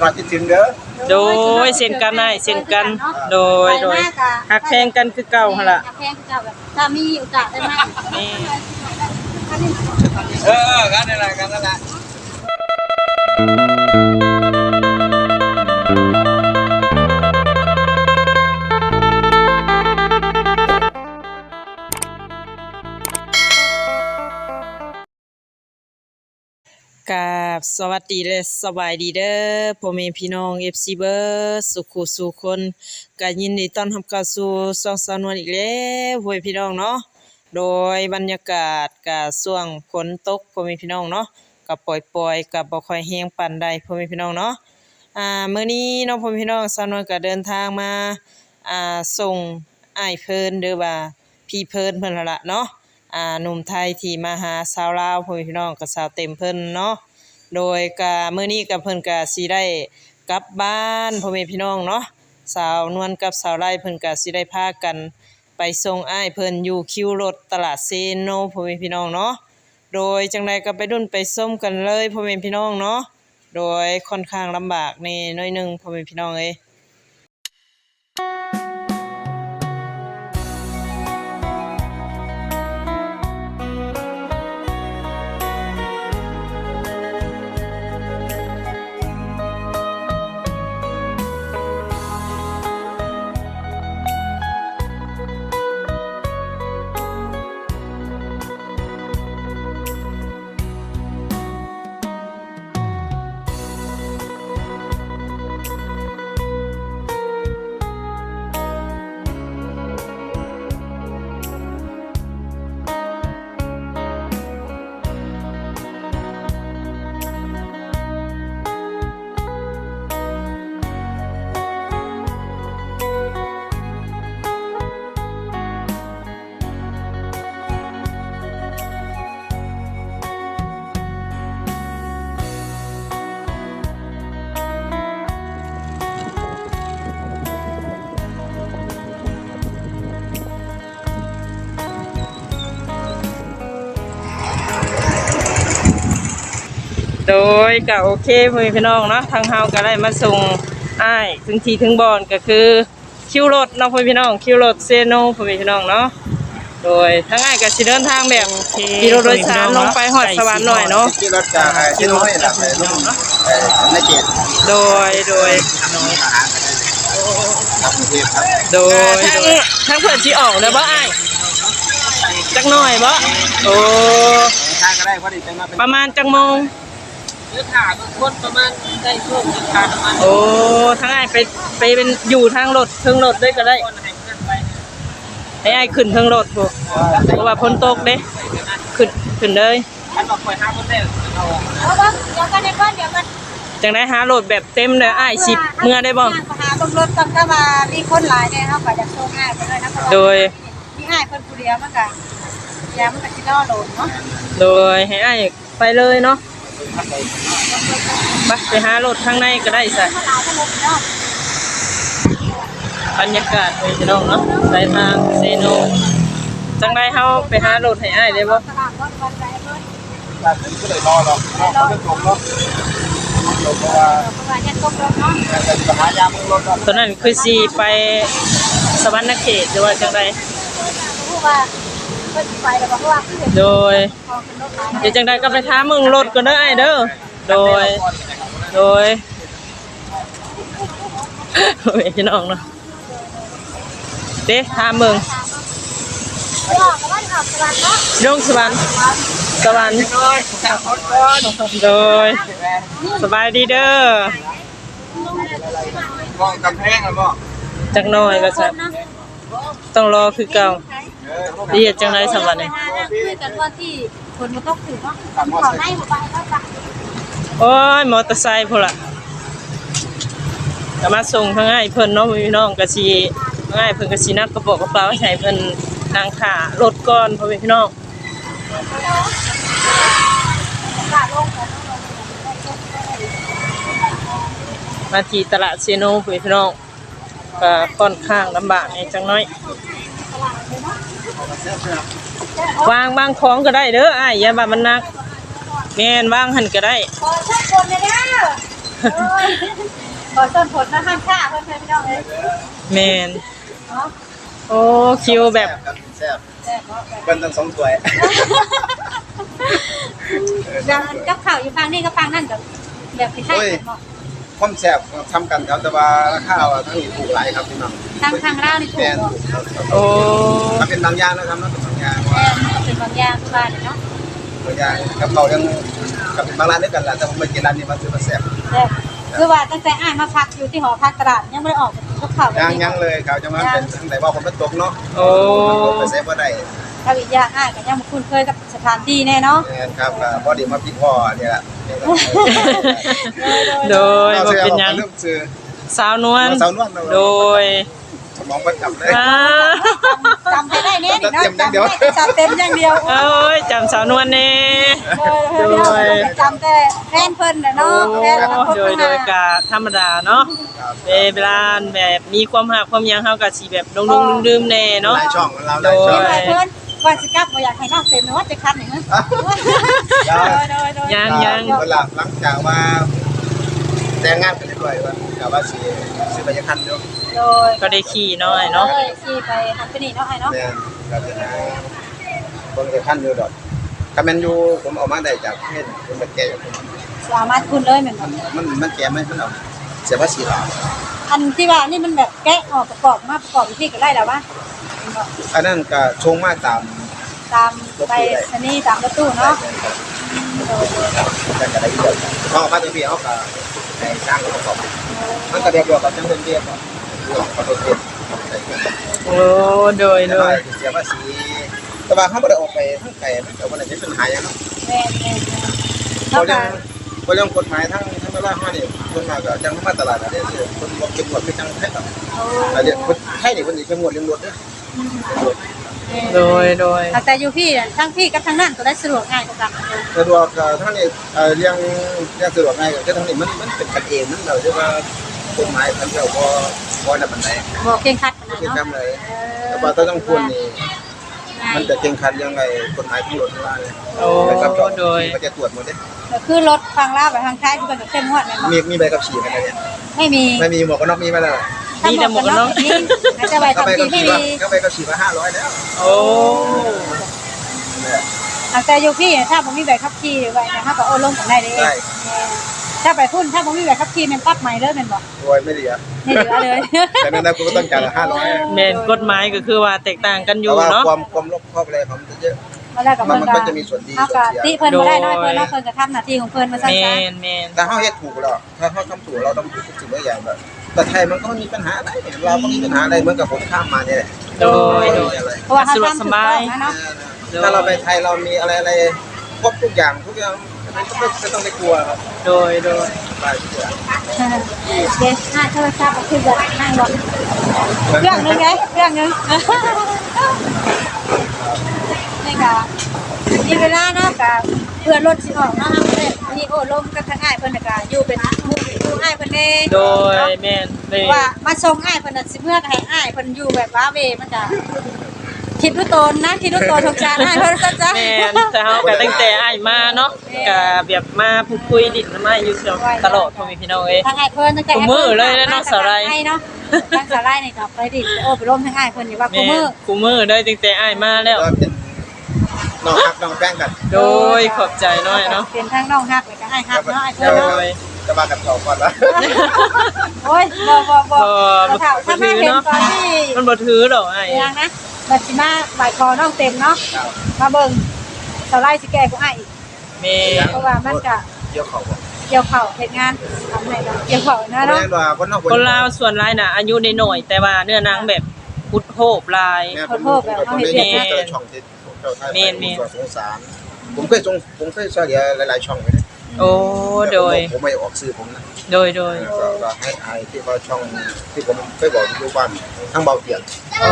ก่อนที่ถึงเด้อโดยเช่นกันได้เช่นกัน โดยโดยหักแพงกันคือเก่าหั่นล่ะหักแพงคือเก่าแบบถ้ามีโอกาสได้มากนี่เออกันนั่นแหละกันนั่นแหละ กับสวัสดีและสบายดีเด้อพ่อแม่พี่น้อง FC เบอร์สุขุสุคนก็ยินดีต้อนรับเข้าสู่ช่องสาวนวลอีกแล้วพ่อแม่พี่น้องเนาะโดยบรรยากาศก็ช่วงฝนตกพ่อแม่พี่น้องเนาะก็ปล่อยๆก็บ่ค่อยแห้งปานใดพ่อแม่พี่น้องเนาะอ่ามื้อนี้เนาะพ่อแม่พี่น้องสาวนวลก็เดินทางมาอ่าส่งอ้ายเพิ่นหรือว่าพี่เพิ่นเพิ่นละเนาะ อ่าหนุ่มไทยที่มาหาสาวลาวพ่อพี่น้องกับสาวเต็มเพิ่นเนาะโดยกะมื้อนี้กับเพิ่นก็สิได้กลับบ้านพ่อแม่พี่น้องเนาะสาวนวลกับสาวไร่เพิ่นก็สิได้พากัน ไปส่งอ้ายเพิ่นอยู่คิวรถตลาดเซโนพ่อแม่พี่น้องเนาะโดยจังไดก็ไปดุนไปส้มกันเลยพ่อแม่พี่น้องเนาะโดยค่อนข้างลำบากแน่น้อยหนึงพ่อแม่พี่น้องเอ้ย ก็โอเคพ่อแม่พี่น้องเนาะทางเฮาก็ได้มาส่งอ้ายถึงที่ถึงบอนก็คือคิวรถเนาะพ่อแม่พี่น้องคิวรถเซโนพ่อแม่พี่น้องเนาะโดยทางอ้ายก็สิเดินทางแบบขี่รถโดยสารลงไปฮอดสวรรค์หน่อยเนาะที่รถจากไอ้ที่น้อยน่ะไอ้ลูกไอ้ในเขตโดยโดยครับกรุงเทพครับโดยทั้งทั้งเพื่อนสิออกแล้วบ่อ้ายจักหน่อยบ่โอ้ทางก็ได้พอดีไปมาเป็นประมาณจักโมง เนื้อขาบางคนประมาณได้ช่วงเนื้อขาประมาณโอ้ทั้งอ้ายไปไปเป็นอยู่ทางรถเทิงรถด้วยก็ได้คนให้เพื่อนไปเนี่ยให้อ้ายขึ้นเทิงรถพวกเพราะว่าฝนตกเด้ขึ้นขึ้นเลย ท่านบอกคอยห้ามคนได้เราอะเอาว่าเดี๋ยวกันเดี๋ยวกันเดี๋ยวกันจังได้หารถแบบเต็มเลยอ้ายสิบเมื่อได้บ่ หาตำรวจตำก็มามีคนหลายเนี่ยเขาก็จะโชว์ง่ายไปเลยนะโดย มีง่ายเพิ่นผู้เดียวมันก็เดี๋ยวมันก็สิล่อโหลดเนาะโดยให้อ้ายไปเลยเนาะ ไปไปหารถข้างในก็ได้สะถ้าหลายทั้งหมดเนาะบรรยากาศไปพี่น้องเนาะสายทางเซโนจังได้เฮาไปหารถให้อ้ายได้บ่ตลาดรถวันใจเพิ่นการถึงก็เลยรอหรอกรอเขาไม่ตรงเนาะตรงเพราะว่าเพราะหายามึงรถตอนนั้นคือสิไปสวรรณเขตหรือว่าจังไดราะว่า พิ่นสิไปแล้วเพราะว่าคือเห็นโดยพอเป็นรถหลายเดี๋ยวจังได้ก็ไปท้ามึงรถก่อนเด้อไอ้เด้อโดย โดยโอ้ยพี่น้องเนาะเด้ท้ามึงไปออกก็ว่าออกตลาดเนาะยงสวรรค์สวรรค์โดยสบายดีเด้อมองกำแพงแล้วบ่จักหน่อยก็จะต้องรอคือเก่า เรียกจังไรสวรรค์นี่คือกันว่าที่คนมันตกถึงเนาะขอให้หมู่บ้านเขาจ้ะโอ้ยมอเตอร์ไซค์พุ่นล่ะก็มาส่งทางง่ายเพิ่นเนาะพี่น้องก็สิง่ายเพิ่นก็สินักกระเป๋ากระเป๋าให้เพิ่นนางขารถก่อนพ่อแม่พี่น้องตลาดลงของเรามาที่ตลาดเซโนพ่อแม่พี่น้องก็ค่อนข้างลำบากในจังน้อย วางวางของก็ได้เด้ออ้ายอย่าว่ามันหนักแม่นวางหั่นก็ได้ขอช่วยคนเลยนะโอ้ยขอต้นผลนะห้ามฆ่าเพื่อนเพื่อนพี่น้องเอ้ยแม่นเนาะโอ้คิวแบบครับแซ่บแต่เนาะแบบเป็นทั้งสองถ้วยอย่างกับข้าวอยู่ฟังนี่ก็ฟังนั่นกับแบบคล้ายๆกันเนาะ ความแซ่บทำกันครับแต่ว่าราคาว่าทั้งนี้ถูกหลายครับพี่น้องทางทางลาวนี่ถูแม่กนเนาะถูกครับโอ้ถ้าเป็นบางอย่างนะครับนั่นเป็นบางอย่างแม่ว่ามันก็เป็นบางอย่างคือว่าเนี่ยเนาะบางอย่างกับเรายังกับเป็นบางร้านด้วยกันแหละแต่ผมไม่กินร้านนี้มันคือมันแซ่บแต่คือว่าตั้งแต่อ่านมาพักอยู่ที่หอพักตลาดยังไม่ได้ออกกับข้าวแบบยังนี้ยังเลยครับจะมาเป็นทั้งแต่ว่าผมเป็นตกเนาะโอ้ไปเซฟว่าได้ถ้าอีกอย่างอ่านก็ยังบ่คุ้นเคยกับสถานที่แน่เนาะแม่นครับก็พอดีมาพี่พ่อเนี่ยแหละนี่แหละ โดยเราบ่เสียเป็นหอยัองกเรื่องซื้อสาวนวลสาวนวลโดยสมองประจับเลยอ่าจำให้ได้เนี่ยนี่เนาะจำอย่างเดียวจำเต็มอย่างเดียวโอ้ยจำสาวนวลแน่โดยจำแต่แฟนเพิ่นน่ะโอ้เนาะแฟนกับคนโดยข้างหโดน้ายกะธรรมดาเนาะครับเวลาแบบมีความหักความหยังเฮาก็สิแบบลงๆลืมๆแน่เนาะหลายช่องเราหลายช่องโดเพิ่น ว่าสิกลับบ่อยากให้น้องเต็มเนาะจะคันนี่ฮะโดยโดยโดยยังยังเวลาหลังจากว่าแต่งงานกันเรียบร้อยว่ากับว่าสิสิไปยังคันเดียวโดยก็ได้ขี่น้อยเนาะอ้ยขี่ไปหันไปนี่เนาะไอ้เนาะแม่นก็จะหาคนจะคันอยู่ดอกถ้าแม่นอยู่ผมเอามาได้จากเพศผมมันแก่อยู่ผมสามารถคุณเลยแม่นบ่มันมันมันแก่ไหมมันเอาเสียภาษีหรออันที่ว่านี่มันแบบแกะออกประกอบมาประกอบวิธีก็ได้แล้ววะ อันนั้นก็ชงมาตามตามไปสนีย์ตามประตูเนาะโดยโดยแต่ก็ได้เยอะเขาเอามาตัวเดียวเขาก็ให้สร้างประกอบมันก็เรียกว่ากับจังเป็นเรียกว่าเรื่องประกอบใส่กันโอ้โดยโดยเสียภาษีแต่ว่าเขาไม่ได้ออกไปทั้งไก่ทั้งแต่วันไหนเป็นปัญหาอย่างนั้นแม่นแม่นแม่นเขาเท่าเรื่กัอนงเขาเรื่องกฎหมายทั้งทั้งเวลาห้าเนี่ยคนมาก็จังมาตลาดอะไรเนี่ยคนบอกเก็บหมดไปจังให้ต่อแต่เนี่ยคนไทยเนี่ยคนอีกจังหวัดเลี้ยงรถเนี่ย โดยโดยแต่อยู่พี่น่ะทั้งพี่กับทั้งนั่นก็ได้สะดวกง่ายกว่ากันสะดวกทั้งนี้เลี้ยงเลี้ยงสะดวกง่ายก็ทั้งนี้มันมันเป็นกันเองนั่นเราเรียกว่ากฎหมายทั้งเดียวพอพอนับปันไหนบอกเก่งคัดขนาดเก่งเนาะคำเลยเออแต่ว่าต้องควรนี่มันจะเก่งคันยังไงกฎหมายทั้งรถทั้งลาเลยโอ้ใบขับจอดโดย มันจะตรวจหมดเลยก็คือรถฟังลาวไปทางท้ายที่มันก็เข้มงวดแม่นบ่มีมีใบขับขี่กันเนี่ยไม่มี ไม่มีหมวกกันน็อกมีไหมล่ะ มีแต่หมวกกันน็อก นี่อาจจะไปก็ใบทำขัทีบไม่ขี่มีก็ใบขับขี่มาห้าร้อยแล้วโอ้แต่อยู่พี่ถ้าผมมีใบขับขี่ไว้นะถ้าก็โอ้ลงกันได้เลยได้ถ้าไปพุ่นถ้าผมมีใบขับขี่มันปั๊บใหม่เลยแม่นบ่โดยไม่เหลือนี่เหลือเลย แต่นั้นกูก็ต้องจ่ายห้าร้อยแม่นกฎหมายก็คือว่าแตกต่างกันอแต่ยู่ว่าเนาะ ความความลบครอบอะไรผมจะเยอะ มาแล้วกับมันเพิ่นมันก็จะมีส่วนดีเอาส่วนก็เสียติเพิ่นบ่ได้น้อยเพิ่นเนาะเพิ่นก็ทำหน้าที่ของเพิ่นมาซั่นแม่ซะนแม่นแต่เขาเฮ็ดถูกแล้วถ้าเขาทำถูกเราต้องถูกทุกสิ่งทุกอย่างแบบ แต่ไทยมันก็ไม่มีปัญหาอะไรเราก็มีปัญหาอะไรเหมือนกับผมข้ามมาเนี่ยแหละโดยไม่โดมียอะไรเพราะว่าเขาทำถูกต้องนะเนาะถ้าเราไปไทยเรามีอะไรอะไรครบทุกอย่างทุกอย่างไม่ต้องไม่ต้องไปกลัวครับโดย โดย ไปทุกอย่างเดี๋ยวหน้าโทรศัพท์ก็คือแบบนั่งรถเครื่องนึงไงเครื่องนึงนี่ค่ะมีเวลาเนาะกับเพื่อนรถสิออกเนาะเพิ่นมีโอ้ลมกับทางอ้ายเพิ่นน่ะก็อยู่เป็นหมู่อ ยู่อ้ายเพิ่นเด้โดยแม่นเลยว่ามาส่งอ้ายเพิ่นน่ะสิเมื่อก็ให้อ้ายเพิ่นอยู่แบบว่าเวมันก็คิดดูตนนะคิดดูตนสงสารอ้ายเพิ่นซะจ้ะแม่นแต่เฮาก็ตั้งแต่อ้ายมาเนาะก็แบบมาพูดคุยดินมาอยู่เชียวตลอดพ่อแม่พี่น้องเอ้ยทางอ้ายเพิ่นตั้งแต่กูมือเลยนะเนาะสาหร่ายให้เนาะทางสาหร่ายนี่ก็ไปดิโอ้ไปร่วมทางอ้ายเพิ่นอยู่ว่ากูแม่มือกูมือได้ตั้งแต่อ้ายมาแล้วก็เป็นน้องฮักน้องแป้งกัน โดยขอบใจน้อยเนาะเป็นทางน้องฮักเลยก็อ้ายฮักเนาะอ้ายโดเพิ่นเนาะย จะมากับเขาก่อนละโอ้ยบ่บ่บ่บ่บ่ถ้าถ้ามาเห็นตอนที่มันบ่ถือดอกอ้ายเรื่องนะบัดสิมาบ่ายคอน้องเต็มเนาะมาเบิ่งสาหร่ายสิแก่กูอ้ายอีกแม่เพราะว่ามันก็เกี่ยวเขาบอกเกี่ยวเข่าเฮ็ดงานทำให้เกี่ยวเข่านะไม่เนาะได้ว่าคนนอกคนลาวส่วนหลายน่ะอายุน้อยๆแต่ว่าเนื้อหนังแบบพุดโฮบลายแม่ผมผมผมได้ยินเจอช่องที่เจ้าไทยสงสารผมเคยสงผมเคยช่วยเหลือหลายๆช่องเลยนะ โอ้โดย ผมไม่ออกซื้อผมนะโดยโดยก็ก็ให้อายที่ว่าช่องที่ผมเคยบอกอยู่บ้านทั้งเบาเตียงโอ้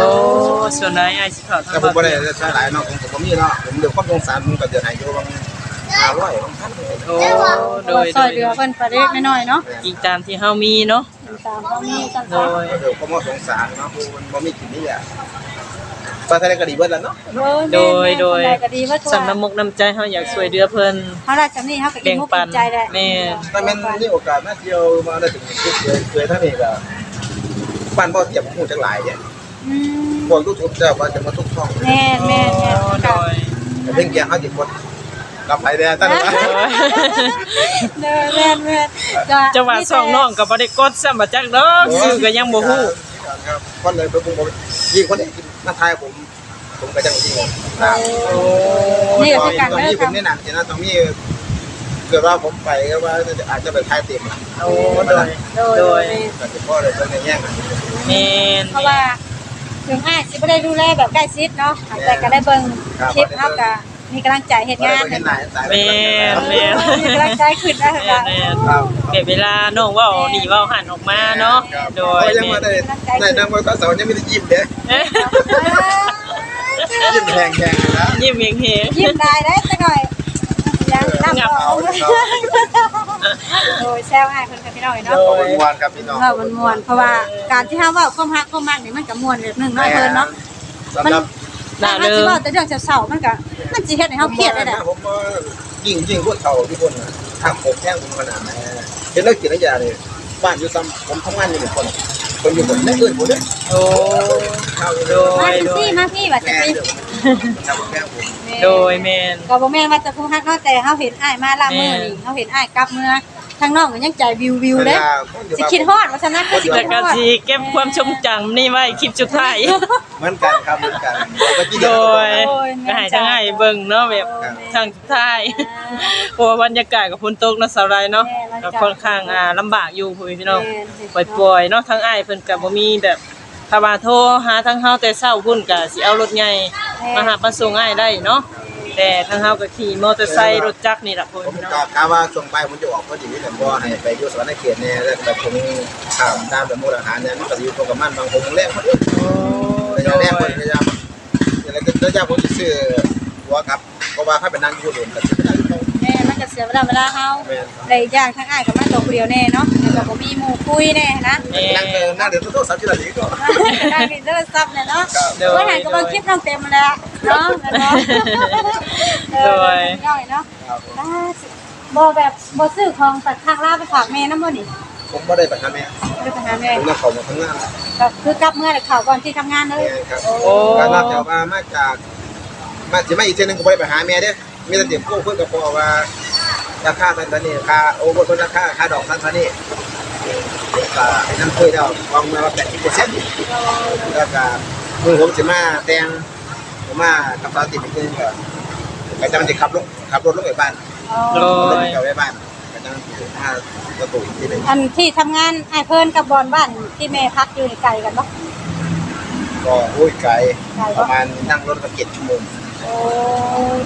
ส่วนหลายอ้ายสิเข้าทางแต่ผมไม่ได้ใช้หลายเนาะผมผมมีเนาะผมเดือดความสงสารผมก็เดือดหายอยู่บางห้าร้อยบางพันโอ้โดยซอยเรือเพิ่นประเด็กน้อยๆเนาะอีกตามที่เฮามีเนาะตามเขามีกันโดยเดือดความสงสารเนาะมันบ่มีกินนี่ แหละไปทะเลก็ดีเบิดแล้วเนาะโดยโดยแม่นๆคนใก็ดีว่าสำน้ำมุกน้ำใจเฮาอยากช่วยเหลือเพิ่นเฮาได้จำนี่เฮาก็อิ่แบ่มงมุกปันอิ่มใจแหละแม่นถ้าแม่นมีโอกาสมาเที่ยวมาได้ถึงที่เคยเคยท่านนี่ก็บ้านบ่เทียบหูจังหลายเนี่ยอืมพวกลูกทุบเจ้าว่าจะมาทุกช่องแม่นแม่นแม่นโดยแต่เพิ่งเกียร์เขาสิคนกลับไปเด้อท่านว่าเด้อแม่นแม่นก็จังหวะส่องน้องก็บ่ได้กดซ้ำบ่จักดอกชื่อก็ยังบ่ฮู้ครับคนเลยผมผม ยิ่งคนนี้มาทายผม ผมก็จังที่งงครับนี่ก็ตคือกันอนเด้อนี้ผกัมนแนะนำสินะตรงนี้เกิดว่าผมไปก็ว่าอาจจะไปทายเต็มโอ้โดยโดยโดยแต่พ่อเลยต้องแย่งกันแม่นเพราะว่าถึงอ้ายสิบ่ได้ดูแลแบบใกล้ชิดเนาะแต่ก็ได้เบิ่งคลิปเฮาก็ มีกำลังใจเฮ็ดงานเห็นหลายสายแม่นแม่นมีกำลังใจขึ้นนะแม่คะนแม่นครับเก็บเวลาน้องเว้านี่เว้าหันออกมาเนาะโดยยังแม่มานได้ได้นำไว้ก็เสายังไม่ได้ยิ้มเด้เอ๊ะยิ้มแพงๆนะยิ้มเองเฮยิ้มได้ได้สักหน่อยยังนับงับเอาเอาโดยแซวอ้ายเพิ่นกับพี่น้องโดเนาะขอบคุณวานครับพี่น้องเว้ามันม่วนเพราะว่าการที่เฮาเว้าความฮักความมักนี่มันก็ม่วนแบบหนึงเนาะเพิ่นเนาะ สำหรับน่าถ้าเลิสิงเว้าแต่เรื่องเศร้าๆมันก็ มันสิเฮ็ดให้เฮาเครียดได้แหละผมว่ายิ่งยิ่งพวกเขาที่คนน่ะทำผมแท่งผมขนาดไหนเห็นแล้วกินแล้วยาเลยบ้านอยู่ซ้ำผมทำงานอยู่หนึ่งคนคนอยู่คนไม่เกินผมเนี่ยโอ้ข้าวอยู่โดมายจังโดยซี่มาพี่ว่าจัแม่งซี่เดี๋ยวทำแม่ผมโดยแม่นก็บ่แม่นว่าจะผู้ฮักเนาะแต่เฮาเห็นอ้ายมาละมื้อนี่เฮาเห็นอ้ายกลับเมื่อ ทางน้องก็ยังใจวิววิวเด้สิคิดฮอดว่าซั่นนะคือสิแต่คิดก็ฮอดสิเก็บความทรงจำนี่ไว้คลิปสุดท้าย เหมือนกันครับเหมือนกันโดยก็ให้ทั้งให้เบิ่งเนาะแบบทางสุดท้ายเพราะว่าบรรยากาศกับฝนตกเนาะสาวไรเนาะก็ค่อนข้างอ่าลำบากอยู่พ่อแม่พี่น้องปล่อยๆเนาะทั้งอ้ายเพิ่นก็บ่มีแบบถ้าว่าโทรหาทั้งเฮาแต่เช้าพุ่นก็สิเอารถใหญ่มาหามาส่งอ้ายได้เนาะ แต่ทั้งเฮาก็ขี่มอเตอร์ไซค์รถจักรนี่ล่ะพ่อผมแม่พี่น้องกะกะว่าช่วงไปผมจะออกพอดีแต่บ่ให้ไปอยู่สวรรค์เขตเนี่ยแล้วแบบผมข้ามตามแบบมูลอาหารเนี่ยมันก็อยู่ตรงกับมันบางคนแรกพอดีโอ้ระยะแรกคนระยะอะไรก็ระยะผมจะซื้อหัวครับเพราะว่าถ้าเป็นนั่งอยู่หลุมก็จะไม่ได้เขาแม่มันก็เสียเวลาเวลาเฮาแม่นได้อีกอย่างทั้งอ้ายก็มาตัวผู้เดียวแน่เนาะแล้วก็บ่มีหมู่คุยแน่นะนั่งเออนั่งเดี๋ยวโทรศัพท์ที่ละดีก็ ได้มีโทรศัพท์เนี่ยเนาะโดยเมื่อไหร่ก็เบิ่งคลิปน้องเต็มมาแล้ว เนาะเนาะเออโดยน้อยเนาะล่าสุดบ่แบบบ่ซื้อของตัดทางลาไปฝากแม่นำบ่นี่ผมไม่ได้ไปหาแม่ไปหาแม่ผมนั่งเขามาทั้งงานก็คือกลับเมื่อแต่เข้าก่อนที่ทำงานเลยครับการรับจากมามาจากมาจะไม่อีกเช่นนึงผมไม่ได้ไปหาแม่เด้มีแต่เด็กกู้เพื่อนกับพ่อว่าราคามันตอนนี้ค่าโอ้บนราคาค่าดอกท่านตอนนี้ก็นั่นเคยแล้ววางมาว่าแปดสิบเปอร์เซ็นต์แล้วก็มือผมจะมาแต่ง ผมมากับสาวติดอีกนึงก็ก็จะมันจะขับรถขับรถลงไปบ้านโดรถยไปไว้บ้านก็จะมาประตูอีกทีหนึ่งอันที่ทำงานไอ้เพิ่นกับบอลบ้านที่แม่พักอยู่ในไกลกันบ่ก็โอ้ยไกลไกลประบ่มาณนั่งรถก็เจ็ดชั่วโมง โอ้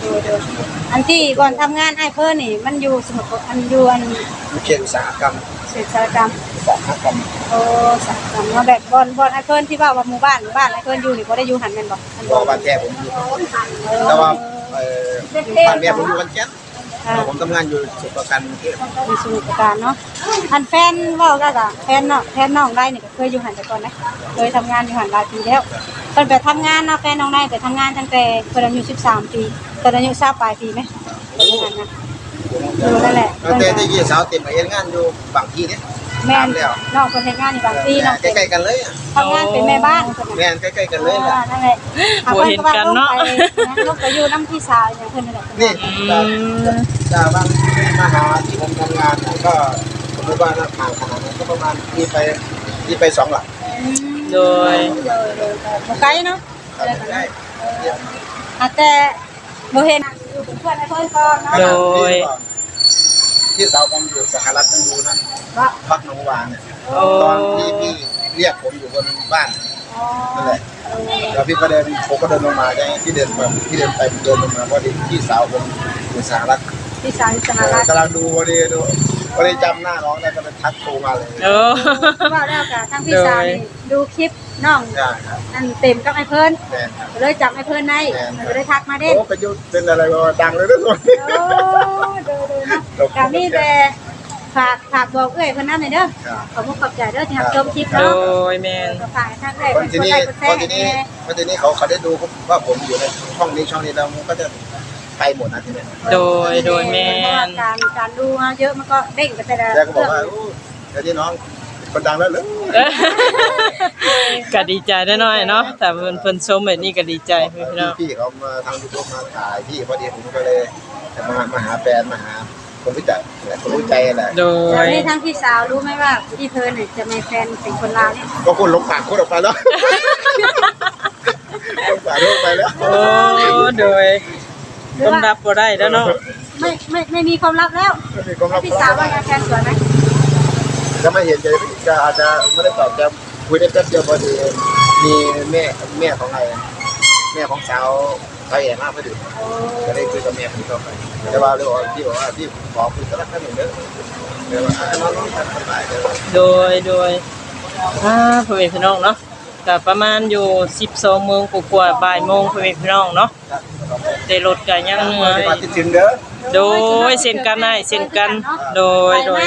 ดูดูอันที่บอลทำงานไอ้เพิ่นนี่ มันอยู่สมุทรอันอยู่อันอยู่เขตอุตสาหกรรมเศรษฐกรรมอุตสาหกรรมโอ้สักกรรมมาแบบบอลบอลไอ้เพิ่นที่ว่าว่าหมู่บ้านหมู่บ้านไอ้เพิ่นอยู่นี่บ่ได้อยู่หันแม่นบ่อันบอกบ้านแท้ผมอยู่แต่ว่าเอ่อบ้านแม่ผมอยู่กันแก่นค่ะ ผมทำงานอยู่สุขประกันเทพมีสมุทรปราการเนาะอันแฟนเว้าก็จ้ะแฟนเนาะแฟนน้องได้นี่ก็เคยอยู่หันแต่ก่อนนะเคยทำงานอยู่หันหลายปีแล้วเพิ่นไปทำงานเนาะแฟนน้องได้ไปทำงานตั้งแต่เพิ่นอายุ13 ปีตอนอายุ20ปลายปีไหมไปอยู่หันนะอยู่นั่นแหละตั้งแต่ที่ยี่สาวเต็มไปเฮ็ดงานอยู่บางที่เนี่ย แม่ตานมแล้วน้องเพิ่นเฮ็ดงานอยู่บางปีน้องใกล้ๆกันเลยอะทำงานเป็นแม่บ้านเพิ่นน่ะแม่นใกล้ๆกันเลยเอนะอนั่นแหละบ่เห็นกันเนาะลูกไปอยู่น้ำพี่สาวอย่างเพิ่นนั่นแหละนี่จะจะบางมาหาที่ผมทำงานน่ะก็สมมติว่าหน้าทางขนาดนั้นก็ประมาณที่ไปที่ไปสองหลักโดยโดยโดยบ่ไกลเนาะได้อะแต่บ่เห็นอยู่เป็นเพื่อนให้เพิ่นก่อนเนาะโดยที่สาวผมอยู่สหรัฐต้องดูนะ ว่าพักหนองวางเนี่ยโอ้ตอนที่พี่เรียกผมอยู่บนบ้านอ๋อนั่นแหละแล้วพี่ก็เดินผมก็เดินลงมาใช่ไหมพี่เดินมาพี่เดินไปเดินลงมาพอดีพี่สาวผมอยู่สหรัฐพี่สาวอยู่สหรัฐกำลังดูพอดีดูพอดีจำหน้าน้องได้ก็เลยทักโทรมาเลยโอ้ว่าแล้วก็ทั้งพี่สาวนี่ดูคลิปน้องใช่ครับอันเต็มกับไอ้เพิ่นแมนครับก็เลยจับไอ้เพิ่นได้มันก็เลยทักมาเด้นโอ้เป็นยุทธเป็นอะไรวะดังเลยทุกคนโอ้ดูดูเนาะกามีแต่พ ฝากฝากบอกเอ้ยเพิ่นนำหน่อยเด้อครับ ขอบคุณขอบใจเด้อที่รับชมคลิปโดเนาะยแม่นก็ฝากให้ทางเอ้ยคนเพิ่นที่กดนี่ไลค์กดแชคนร์ที่นี่ให้คนที่นี่เขาเขาได้ดูว่าผมอยู่ในช่องนี้ช่องนี้แล้วมันก็จะไปหมดนะทีนี้โดยโดยแม่เพราะว่านการการดูมาเยอะมันก็เด้งไปแต่ละแล้วก็บอกเรื่องว่าโอ้เดี๋ยวนี้น้องคนดังแล้วเหรอก็ดีใจแน่น้อยเนาะแต่เพิ่นเพิ่นชมแบบนี้ก็ดีใจพี่น้องพี่เขามาทางยูทูบมาถ่ายพี่พอดีผมก็เลยจะมามาหาแฟนมาหา คนรู้จักแหละคนรู้ใจแหละโดแล้วยนี่ทั้งพี่สาวรู้ไหมว่าพี่เพิร์นเนี่ยจะมีแฟนเป็นคนลาวเนี่ยก็คนหลงปากคนออกไปแล้วหลงปากโลกไปแล้วโอ้โดยต้มรับบ่ได้แล้วเนาะไม่ไม่ไม่มีความลับแล้วมีความลับพี่สาวว่าไงแฟนสวยไหมจะไม่เห็นใจจะอาจจะไม่ได้ตอบแต่คุยได้แป๊บเดียวพอดีมีแม่แม่ของไอ้แม่ของสาว ไปแย่มากพอดีก็ได้คุยกับเม่ผมก็ไปแต่ว่าเรื่องที่บอกว่าที่ขอคุยสักครั้งหนึ่งเด้อเดี๋ยวว่าน้องน้องทำสบายเด้อโดยโดยอ่าพ่อแม่พี่น้องเนาะก็ประมาณอยู่12โมงกว่าๆบ่ายโมงพ่อแม่พี่น้องเนาะ ได้รถก็ยังเหนื่อยมาติดถึงเด้อโดยเช่นกันได้เช่นกันโดยโดย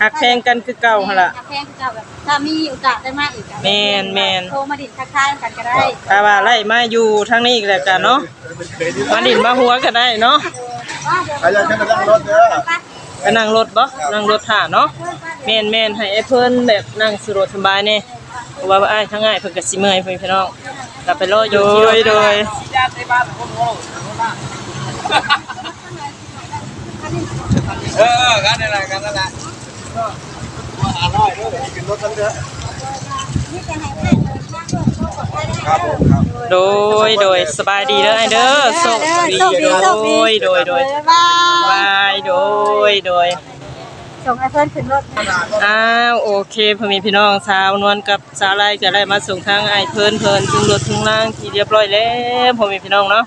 หักแพงกันคือเก่าหั่นล่ะหักแพงคือเก่าแบบถ้ามีโอกาสได้มากอีกอะแม่นแม่นโทรมาดิทักทายกันก็ได้ถ้าว่าไล่มาอยู่ทางนี้อีกแล้วกันเนาะมาดินมาหัวก็ได้เนาะใครอยากขึ้นมานั่งรถเด้อไปนั่งรถบ่นั่งรถถ่าเนาะแม่นแม่นให้ไอ้เพิ่นแบบนั่งสะดวกสบายแน่เพราะว่าอ้ายทั้งอ้ายเพิ่นก็สิเมื่อยเพิ่นพี่น้อง กลับไปรออยู่ที่รถโดยญาติในบ้านคนโง่เออกันนั่นแหละกันนั่นแหละอร่อยด้วยขึ้นรถทั้งเด้อนี่จะให้เพื่อนเดินทางเพื่อนโทรกดได้ได้ครับผมครับโดยโดยสบายดีเด้อไอ้เด้อโชคดีโดยโดยโดยบ๊ายบายบายโดยโดย ส่งไอ้เพื่อนขึ้นรถอ้าวโอเคพ่อแม่พี่น้องสาวนวลกับสาวไล่ก็ได้มาส่งทางไอ้เพิ่อนเพิ่นถึงรถถึงล่างที่เรียบร้อยแล้วพ่อแม่พี่น้องเนาะ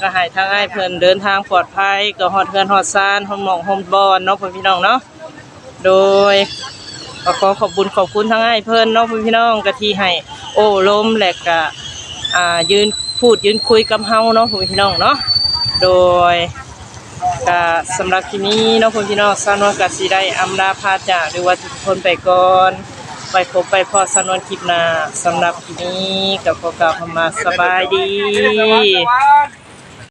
ก็ให้ทางไอ้เพิ่นเดินทางปลอดภัยก็ฮอดเฮือนฮอดซานฮอดหมองฮอดบอนเนาะพ่อม่พี่น้องเนาะโดยก็ขอขอบคุณขอบคุณทางไอ้เพิ่อนเนาะพอมพี่น้องก็ที่ให้โอ้ลมแหละก็อ่ายืนพูดยืนคุยกับเฮาเนาะพอม่พี่น้องเนาะโดย ก็สำหรับที่นี้น้องพี่น้องสาวนวลกับสีได้อำลาพาจากหรือว่าทุกคนไปก่อนไปพบไปพอสาวนวลคลิปหน้าสำหรับที่นี้กับพวกเราพมาสบายดี